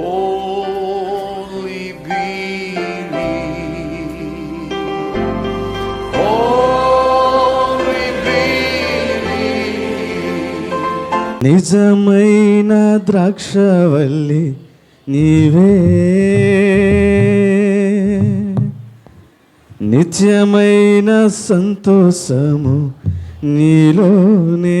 Only believe. Only believe. నిజమైన ద్రాక్షవల్లి నీవే నిత్యమైన సంతోషము నీలోనే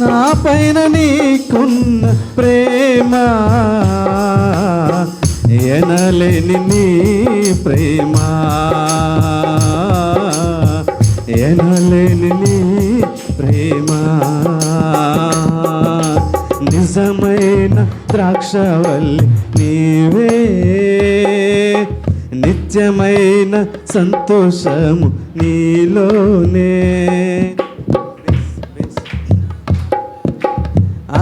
నా పైన నీకున్న ప్రేమ ఎనలేని నీ ప్రేమ. ఎనలేని నీ ప్రేమ. నిజమైన ద్రాక్షవల్లి నీవే. నిత్యమైన సంతోషము నీలోనే.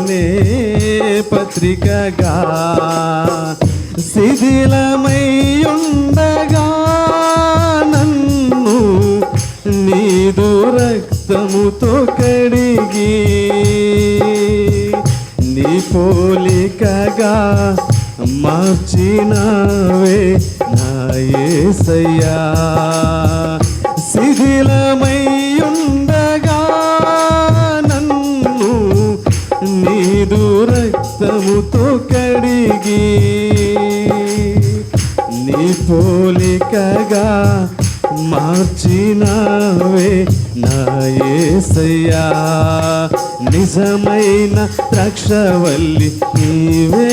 ప్రేమకునే పత్రికగా శిథిలమై ఉండగా నన్ను నీదు రక్తముతో కడిగి నీ పోలికగా మార్చినవే నా యేసయ్యా శిథిలమై నీదు రక్తముతో కడిగి నీ పోలికగా మార్చినావే నాయసయ్యా నిజమైన ద్రాక్షవల్లి నీవే.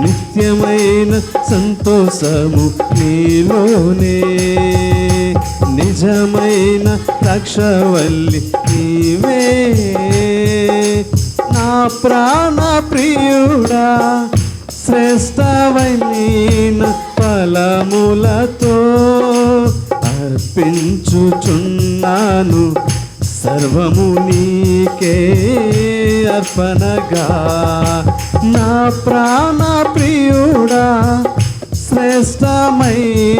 నిత్యమైన సంతోషము నీలోనే. నిజమైన రక్షవల్లి నీవే. నా ప్రాణ ప్రియుడా శ్రేష్టమైన ఫలములతో అర్పించుచున్నాను. సర్వము నీకే అర్పణగా. నా ప్రాణ ప్రియుడా శ్రేష్టమైన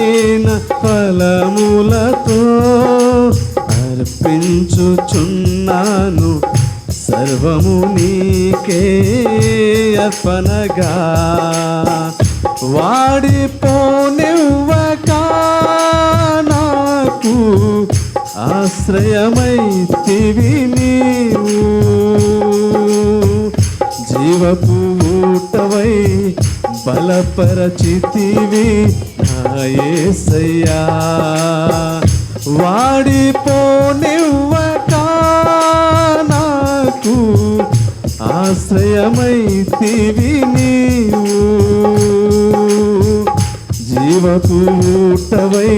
అర్పించుచున్నాను సర్వము నీకే అర్పణగా. వాడిపోనివ్వక నాకు ఆశ్రయమైతివి నీవు. జీవపు ఊటవై బలపరచితివి నాయసయ్యా వాడిపోనివ్వ ఆశ్రయమైతివి నీవు. జీవపు ఊటవై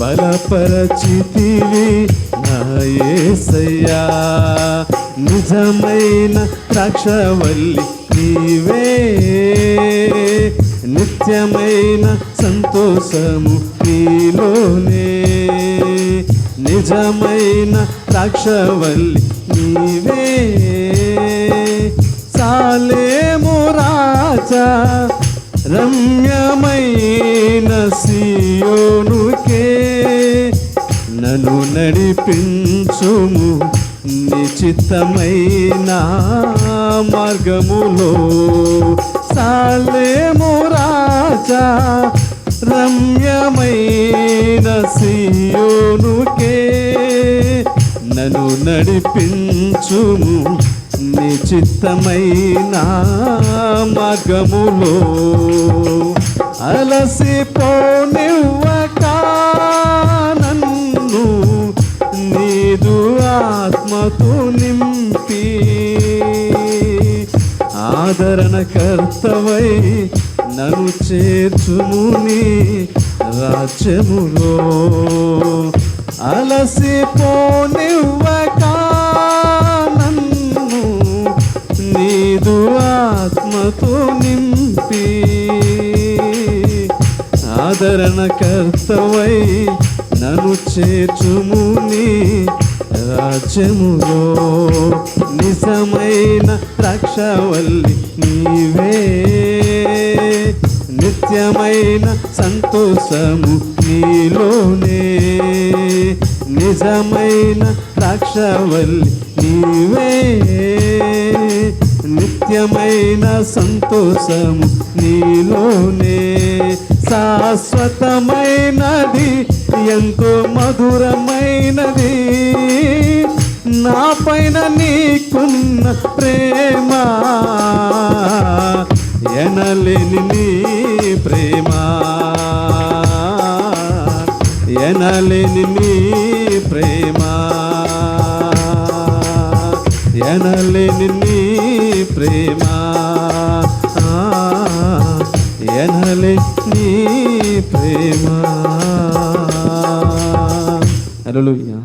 బలపరచితివి నాయసయ్యా నిజమైన ద్రాక్షవల్లి నీవే. నిత్యమైన సంతోషము నీలోనే. నిజమైన ద్రాక్షవల్లి నీవే. సాలేము రాజా రమ్యమైన సియోనుకే. నన్ను నడిపించుము నిశ్చితమైన మార్గములో. సాలేము రాజా రమ్యమైన సియోనుకే నడిపించుము నీ మగములో అలసిపోనివ్వక నన్ను నీదు ఆత్మతో నింపి. ఆదరణ కర్తవై నన్ను చేర్చుము రాజ్యములో. అలసిపోనివ్వక నన్ను నీదు ఆత్మతో నింపి. ఆదరణ కర్తవై నన్ను చేర్చుము నీ రాజ్యములో. నిజమైన ద్రాక్షవల్లి నీవే. నిత్యమైన సంతోషము నీలోనే. నిజమైన ద్రాక్షవల్లి నీవే. నిత్యమైన సంతోషము నీలోనే. శాశ్వతమైనది ఎంతో మధురమైనది. నా పైన నీకున్న ప్రేమ ఎనలేని నీ ఎనలేని నీ ప్రేమ ఎనలేని నీ ప్రేమ ఎనలే నీ ప్రేమ హల్లెలూయా